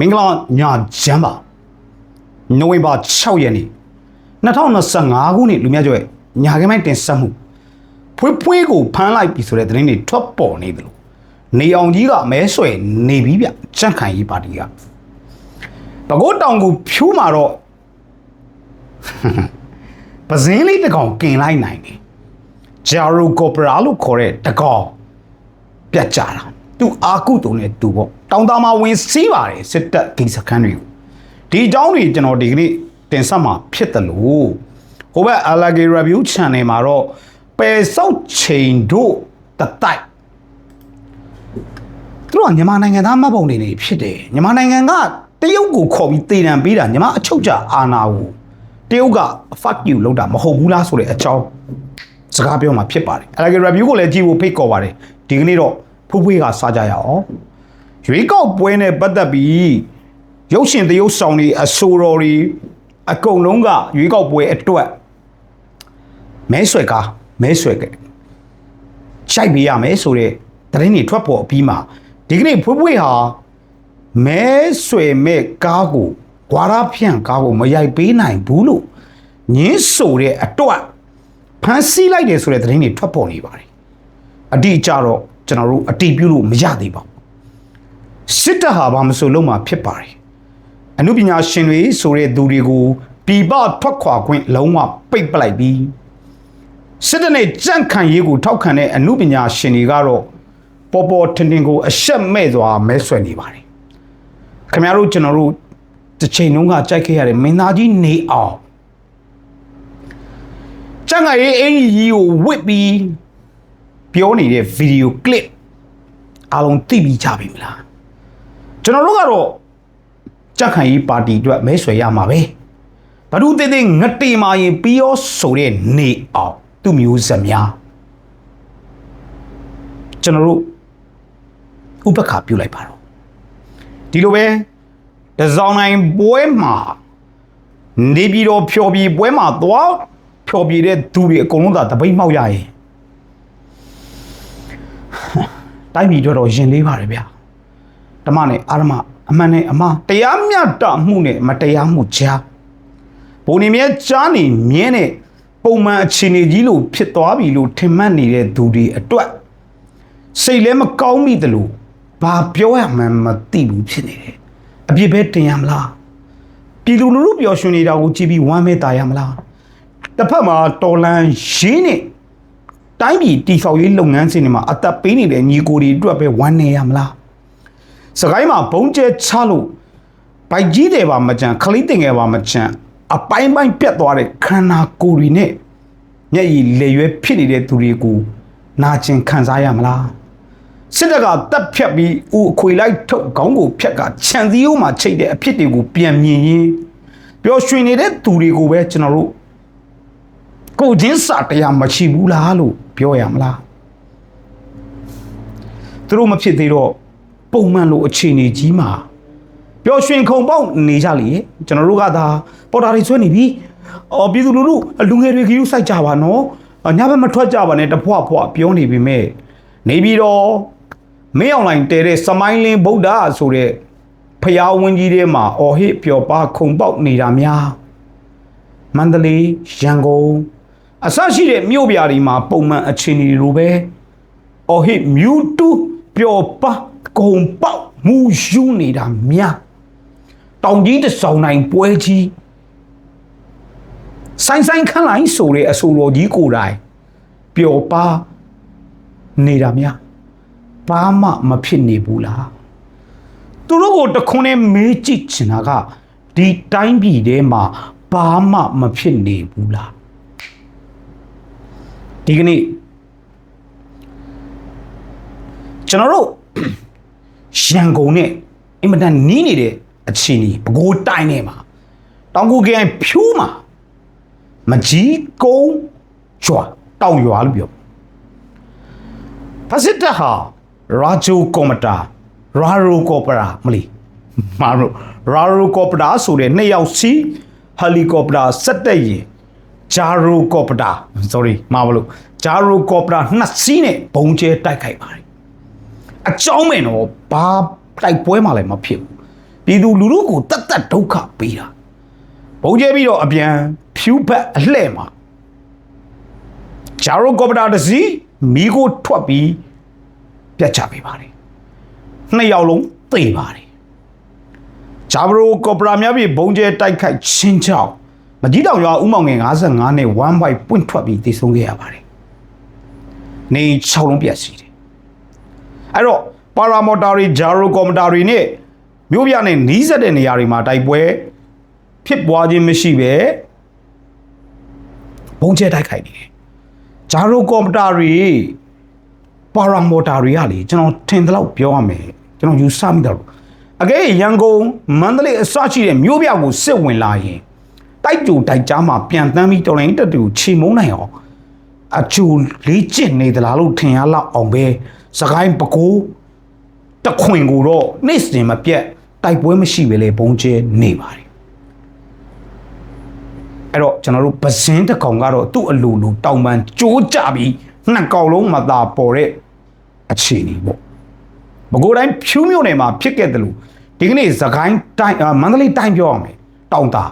မင်္ဂလာညချမ်းပါနိုဝင်ဘာ6ရက်နေ့2025ခုနှစ်လူများကျော်ရဲ့ညာခင်းပိုင်းတင်ဆက်မှုဖွေးဖွေးကိုဖမ်းလိုက်ပြီဆိုတဲ့သတင်းတွေထွက်ပေါ်နေတယ်လို့နေအောင်ကြီးကမဲဆွဲနေပြီဗျကြန့်ခိုင်ရေးပါတီကပကိုးတောင်ကိုဖြိုးမှာတော့ပဇင်းလေးတစ်ကောင်กินလိုက်နိုင်တယ်ဂျာရိုကိုပရာလို့ခေါ်တဲ့တကောင်ပြတ်ကြတာ သူအာကုတုံနဲ့သူပေါ့တောင်တာမှာဝင်စီးပါတယ်စစ်တပ်ဂိစခန်းတွေကိုဒီအကြောင်းတွေကျွန်တော်ဒီကနေ့တင်ဆက်မှာဖြစ်တယ်လို့ဟိုဘက် Alage Review Channel မှာတော့ပယ်ဆောက်ချိန်တို့တတိုက်သူတို့ကမြန်မာနိုင်ငံသားမှတ်ပုံတွေနေဖြစ်တယ်မြန်မာနိုင်ငံကတရုတ်ကိုခေါ်ပြီးတည်တံပေးတာမြန်မာအချုပ်ကြအာဏာကိုတရုတ်က fuck you လောက်တာမဟုတ်ဘူးလားဆိုတဲ့အကြောင်းစကားပြောမှာဖြစ်ပါတယ် Alage Review ကိုလည်းကြည့်ဖို့ဖိတ်ခေါ်ပါတယ်ဒီကနေ့တော့ ဖူးဖွေးကစားကြရအောင်ရွေးကောက်ပွဲနဲ့ပတ်သက်ပြီးရုပ်ရှင်သရုပ်ဆောင်တွေအဆိုတော်တွေအကုန်လုံးကရွေးကောက်ပွဲအတွက်မဲဆွဲကားမဲဆွဲခဲ့ရှိုက်ပေးရမယ်ဆိုတဲ့သတင်းတွေထွက်ပေါ်အပြီးမှာဒီကနေ့ဖွေးဖွေးဟာမဲဆွဲမဲ့ကားကိုဂွာရဖြန့်ကားကိုမရိုက်ပေးနိုင်ဘူးလို့ညင်းဆိုတဲ့အတွက်ဖမ်းဆီးလိုက်တယ်ဆိုတဲ့သတင်းတွေထွက်ပေါ်နေပါတယ်အတိအကျတော့ ကျွန်တော်တို့အတိပြုလို့မရသေးပါဘူးစစ်တပ်ဟာဘာမဆိုလုံးမှာဖြစ်ပါတယ်အမှုပညာရှင်တွေဆိုတဲ့သူတွေကိုပြည်ပထွက်ခွာခွင့်လုံးဝပိတ်ပလိုက်ပြီးစစ်တပ်နဲ့ကြန့်ခံရေးကိုထောက်ခံတဲ့အမှုပညာရှင်တွေကတော့ပေါ်ပေါ်ထင်ထင်ကိုအဆက်မဲ့စွာမဲဆွယ်နေပါတယ်ခင်ဗျားတို့ကျွန်တော်တို့တစ်ချိန်လုံးကကြိုက်ခဲ့ရတဲ့မင်းသားကြီးနေအောင်ကြန့်ခံရေးအင်ကြီးကိုဝစ်ပြီး ပြောနေတဲ့ဗီဒီယိုကလစ်အားလုံးသိပြီးကြပြီမလားကျွန်တော်တို့ကတော့ကြက်ခံရေးပါတီအတွက်မဲဆွယ်ရမှာပဲဘဒုတေးသေးငတေမာရင်ပြီးရောဆိုတဲ့နေအောင်သူ့မျိုးဆက်များကျွန်တော်တို့ဥပက္ခပြုလိုက်ပါတော့ဒီလိုပဲတစောင်းနိုင်ပွဲမှာနေပြီးတော့ဖြော်ပြီးပွဲမှာသွားဖြော်ပြီးတဲ့သူတွေအကုန်လုံးသာတပိတ်မှောက်ရရင် တိုင်းပြည်အတွက်တော့ရင်လေးပါတယ်ဗျာဓမ္မနဲ့အာရမအမှန်နဲ့အမှားတရားမျှတမှုနဲ့မတရားမှုကြားဘုံနေမြဲကြားနေမြဲတဲ့ပုံမှန်အခြေအနေကြီးလို့ဖြစ်သွားပြီလို့ထင်မှတ်နေတဲ့သူတွေအတွက်စိတ်လည်းမကောင်းမိသလိုဘာပြောရမှန်းမသိဘူးဖြစ်နေတယ်အပြစ်ပဲတင်ရမလားပြည်သူလူထုပျော်ရွှင်နေတာကိုကြည့်ပြီးဝမ်းမဲတာရမလားတစ်ဖက်မှာတော်လန်ရင်းနဲ့ တိုင်းပြည်တီဆောက်ရေးလုပ်ငန်းစဉ်တွေမှာအသက်ပေးနေတဲ့ညီကိုတွေအတွက်ပဲဝမ်းနေရမလားစကိုင်းမှာဘုံကျဲချလို့ဘိုက်ကြီးတယ်ပါမကြံခလိတင်ငယ်ပါမကြံအပိုင်းပိုင်းပြတ်သွားတဲ့ခန္ဓာကိုယ်တွေနဲ့မျက်ရည်လေရွယ်ဖြစ်နေတဲ့သူတွေကိုနာကျင်ခံစားရမလားစစ်တပ်ကတပ်ဖြတ်ပြီးဥအခွေလိုက်ထုတ်ခေါင်းကိုဖြတ်ကခြံစည်းရိုးမှာချိတ်တဲ့အဖြစ်တွေကိုပြန်မြင်ရင်းပျော်ရွှင်နေတဲ့သူတွေကိုပဲကျွန်တော်တို့ ကိုယ်ချင်းစာတရားမရှိဘူးလားလို့ပြောရမလားသူတို့မဖြစ်သေးတော့ပုံမှန်လိုအခြေအနေကြီးမှာပျော်ရွှင်ခုန်ပေါက်နေကြလေကျွန်တော်တို့ကသာပေါ်တာတွေဆွဲနေပြီအော်ပြည်သူလူထုလူငယ်တွေခရီးစိုက်ကြပါနော်ညဘက်မထွက်ကြပါနဲ့တဖွာဖွာပြောနေပြီမဲ့နေပြီးတော့မင်းအွန်လိုင်းတဲတဲ့စမိုင်းလင်းဗုဒ္ဓဆိုတဲ့ဖျားဝင်းကြီးထဲမှာအော်ဟစ်ပျော်ပါခုန်ပေါက်နေတာများမန္တလေးရန်ကုန် အစရှိတဲ့မြို့ပြာတွေမှာပုံမှန်အခြေအနေလိုပဲအော်ဟစ်မြူတူပျော်ပါကုံပေါက်မူယူနေတာများတောင်ကြီးတဆောင်နိုင်ပွဲကြီးဆိုင်ဆိုင်ခန့်လိုက်ဆိုတဲ့အဆိုတော်ကြီးကိုယ်တိုင်ပျော်ပါနေတာများဘာမှမဖြစ်နေဘူးလားသူတို့ကိုတခွန်းနဲ့မေးကြည့်ချင်တာကဒီတိုင်းပြည်ထဲမှာဘာမှမဖြစ်နေဘူးလား ဒီကနေ့ကျွန်တော်တို့ရန်ကုန်နဲ့အင်မတန်နီးနေတဲ့အခြေအနေပဲခူးတိုင်းထဲမှာတောင်ကူကင်ဖြူးမှာမကြီးကုန်းရွာတောင်ရွာလို့ပြောဖစစ်တဟာရာဂျိုကော်မတာရာရိုကော်ပရာမလီမာရိုရာရိုကော်ပတာဆိုတဲ့နှစ်ယောက်စီဟယ်လီကော်ပတာစက်တက်ရင် ဂျာရိုကော်ပတာ sorry မာဘလို့ဂျာရိုကော်ပတာနှစ်စီးနဲ့ဘုံကျဲတိုက်ခိုက်ပါတယ်အကြောင်းမဲ့တော့ဘာတိုက်ပွဲမှလည်းမဖြစ်ဘူးပြည်သူလူထုကိုတတ်တတ်ဒုက္ခပေးတာဘုံကျဲပြီးတော့အပြန်ဖြူဘက်အလှဲ့မှာဂျာရိုကော်ပတာတစ်စီးမိကိုထွက်ပြီးပြတ်ချပေးပါတယ်နှစ်ယောက်လုံးသေပါတယ်ဂျာဘရိုကော်ပရာများပြီးဘုံကျဲတိုက်ခိုက်ချင်းချောင်း မကြီးတောင်ရွာဥမောင်ငယ်55နဲ့1 byte ပွင့်ထွက်ပြီးတည်ဆုံးခဲ့ရပါတယ်နေ6လုံးပြတ်စီတယ်အဲ့တော့ပါရာမော်တာတွေဂျာရိုကော်မတာတွေနဲ့မြို့ပြနဲ့နီးစပ်တဲ့နေရာတွေမှာတိုက်ပွဲဖြစ်ပွားခြင်းမရှိပဲဘုံကျဲတိုက်ခိုက်နေတယ်ဂျာရိုကော်မတာတွေပါရာမော်တာတွေကလေကျွန်တော်ထင်တယ်လို့ပြောရမယ်ကျွန်တော်ယူဆမိတယ်လို့အကဲရန်ကုန်မန္တလေးအစရှိတဲ့မြို့ပြကိုစစ်ဝင်လာရင် တိုက်ကြိုတိုက်ကြားမှာပြန်တန်းပြီးတော်လိုင်းတက်တူချီမုန်းနိုင်အောင်အကျူလေးကျင့်နေသလားလို့ထင်ရလောက်အောင်ပဲစကိုင်းပကိုးတခွင်ကိုတော့နေ့စဉ်မပြတ်တိုက်ပွဲမရှိပဲလေဘုံကျဲနေပါတယ်အဲ့တော့ကျွန်တော်တို့ပဇင်းတစ်ကောင်ကတော့သူ့အလိုလိုတောင်ပန်ကြိုးကြပြီးနှစ်ကောင်လုံးမသာပေါ်တဲ့အခြေအနေပေါ့မကိုတိုင်းဖြူးမြို့နယ်မှာဖြစ်ခဲ့တယ်လို့ဒီကနေ့သခိုင်းတိုင်းအာမန္တလေးတိုင်းပြောရမယ်တောင်တာ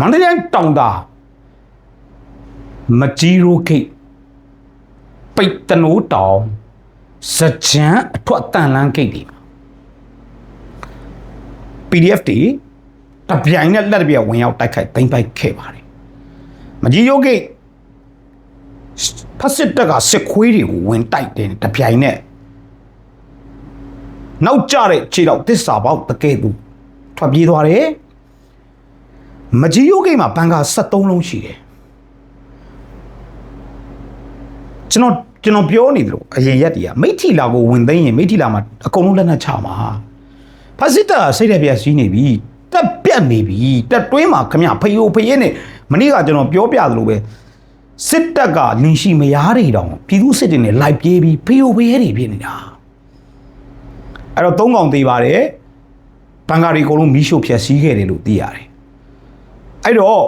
မန္တလေးတိုင်းတောင်တာမကြီးရိုးဂိတ်ပိတ်တနိုးတောင်စကြံအထွတ်တန်လန်းဂိတ်တွေ PDF တွေတပြိုင်နဲ့လက်တပြက်ဝင်ရောက်တိုက်ခိုက်သိမ်းပိုက်ခဲ့ပါတယ်မကြီးရိုးဂိတ်ဖက်စစ်တပ်ကစစ်ခွေးတွေကိုဝင်တိုက်တယ်တပြိုင်နဲ့နောက်ကျတဲ့ခြေတော့တစ္ဆာပေါက်တကဲ့သို့ထွက်ပြေးသွားတယ် မကြီးရိုးဂိတ်မှာဘန်ကာ73လုံးရှိတယ်ကျွန်တော်ကျွန်တော်ပြောနေတယ်လို့အရင်ရက်တည်းကမိထီလာကိုဝင်သိမ်းရင်မိထီလာမှာအကုန်လုံးလက်နက်ချမှာဖက်စစ်တပ်ကစိတ်တဲ့ပြက်စီးနေပြီတက်ပြက်နေပြီတက်တွင်းမှာခမဖယိုဖယင်းနဲ့မနေ့ကကျွန်တော်ပြောပြသလိုပဲစစ်တပ်ကလင်ရှိမယားတွေတောင်ပြည်သူစစ်တွေနဲ့လိုက်ပြေးပြီးဖယိုဖယဲတွေဖြစ်နေတာအဲ့တော့သုံးកောင်သေးပါတယ်ဘန်ကာတွေအကုန်လုံးမီးရှို့ဖျက်ဆီးခဲ့တယ်လို့သိရတယ် အဲ့တော့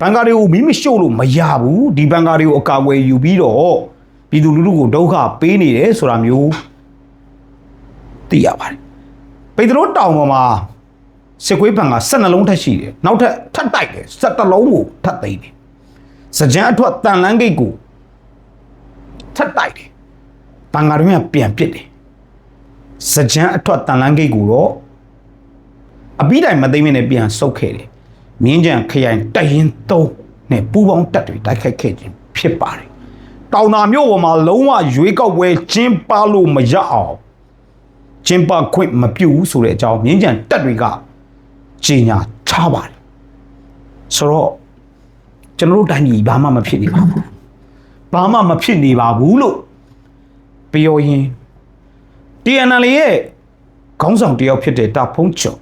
ဘန်ကာတွေကိုမီးမရှို့လို့မရဘူးဒီဘန်ကာတွေကိုအကာအကွယ်ယူပြီးတော့ပြည်သူလူထုကိုဒုက္ခပေးနေတယ်ဆိုတာမျိုးသိရပါတယ်ပိတ်တရိုးတောင်ပေါ်မှာစစ်ကွေးဘန်က12လုံးထက်ရှိတယ်နောက်ထပ်ထပ်တိုက်တယ်17လုံးကိုထပ်သိမ်းတယ်စကြံအထွတ်တန်လန်းဂိတ်ကိုထပ်တိုက်တယ်ဘန်ကာတွေကပြန်ပစ်တယ်စကြံအထွတ်တန်လန်းဂိတ်ကိုတော့ အပြီးတိုင်မသိမ့်မနဲ့ပြန်ဆုတ်ခဲ့တယ်မြင်းကြံခရိုင်တရင်3နဲ့ပူပေါင်းတက်တွေတိုက်ခိုက်ခဲ့ခြင်းဖြစ်ပါတယ်တောင်သာမြို့ပေါ်မှာလုံးဝရွေးကောက်ပွဲကျင်းပလို့မရအောင်ကျင်းပခွင့်မပြုဘူးဆိုတဲ့အကြောင်းမြင်းကြံတက်တွေကကြေညာထားပါတယ်ဆိုတော့ကျွန်တော်တို့တိုင်းပြည်ဘာမှမဖြစ်နေပါဘူးဘာမှမဖြစ်နေပါဘူးလို့ပြောရင် TNL ရဲ့ခေါင်းဆောင်တယောက်ဖြစ်တဲ့တာဖုံးကျော်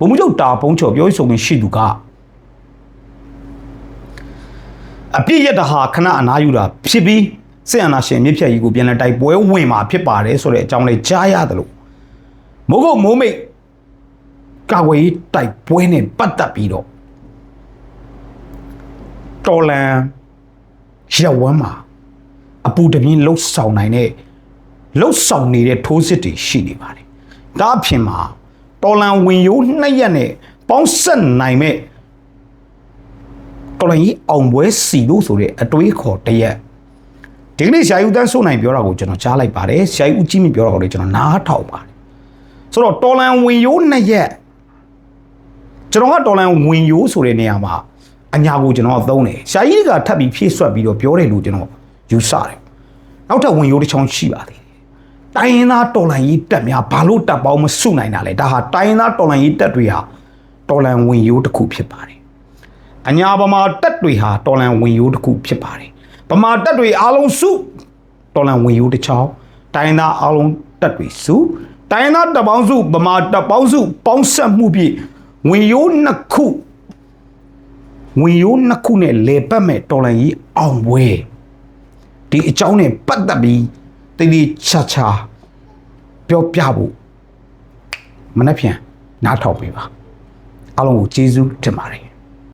ဘုံမှုချုပ်တာဖုံးကျော်ပြောရေးဆိုခွင့်ရှိသူကအပြည့်ရတဟာခဏအနားယူတာဖြစ်ပြီးစစ်အာဏာရှင်မြစ်ဖြတ်ကြီးကိုပြန်လည်တိုက်ပွဲဝင်မှာဖြစ်ပါတယ်ဆိုတဲ့အကြောင်းလေးကြားရတယ်လို့မိုးကုတ်မိုးမိတ်ကာဝေးတိုက်ပွဲနဲ့ပတ်သက်ပြီးတော့တော်လန်ရက်ဝမ်းမှာအပူတပြင်းလှုပ်ဆောင်နိုင်တဲ့လှုပ်ဆောင်နေတဲ့ထိုးစစ်တွေရှိနေပါတယ်။ဒါအပြင်မှာ တော်လန်ဝင်ရိုးနှစ်ရက်နဲ့ပေါင်းဆက်နိုင်မဲ့တော်လန်ကြီးအောင်ပွဲစီလို့ဆိုတဲ့အတွေးခေါ်တရက်ဒီကနေ့ဆရာယူတန်းစိုးနိုင်ပြောတာကိုကျွန်တော်ကြားလိုက်ပါတယ်ဆရာယူဦးကြီးမြင့်ပြောတာကိုလည်းကျွန်တော်နားထောင်ပါတယ်ဆိုတော့တော်လန်ဝင်ရိုးနှစ်ရက်ကျွန်တော်ကတော်လန်ဝင်ရိုးဆိုတဲ့နေရာမှာအညာကိုကျွန်တော်သုံးတယ်ဆရာကြီးကထပ်ပြီးဖြည့်ဆွတ်ပြီးတော့ပြောတယ်လို့ကျွန်တော်ယူဆတယ်နောက်ထပ်ဝင်ရိုးတစ်ချောင်းရှိပါသေးတယ် တိုင်းရင်းသားတော်လန်ရေးတက်များဘာလို့တက်ပေါင်းမစုနိုင်တာလဲဒါဟာတိုင်းရင်းသားတော်လန်ရေးတက်တွေဟာတော်လန်ဝင်ရိုးတစ်ခုဖြစ်ပါတယ်အညာဗမာတက်တွေဟာတော်လန်ဝင်ရိုးတစ်ခုဖြစ်ပါတယ်ဗမာတက်တွေအားလုံးစုတော်လန်ဝင်ရိုးတစ်ချောင်းတိုင်းရင်းသားအားလုံးတက်တွေစုတိုင်းရင်းသားတပ်ပေါင်းစုဗမာတပ်ပေါင်းစု ပေါင်းဆက်မှုဖြင့်ဝင်ရိုးနှစ်ခုဝင်ရိုးနှစ်ခုနဲ့လေပတ်မဲ့တော်လန်ကြီးအောင်ပွဲဒီအကြောင်းနဲ့ပတ်သက်ပြီး တည်တည်ချာချာပြောပြဖို့မနှက်ဖြန်နားထောင်ပေးပါအားလုံးကိုကျေးဇူးတင်ပါတယ်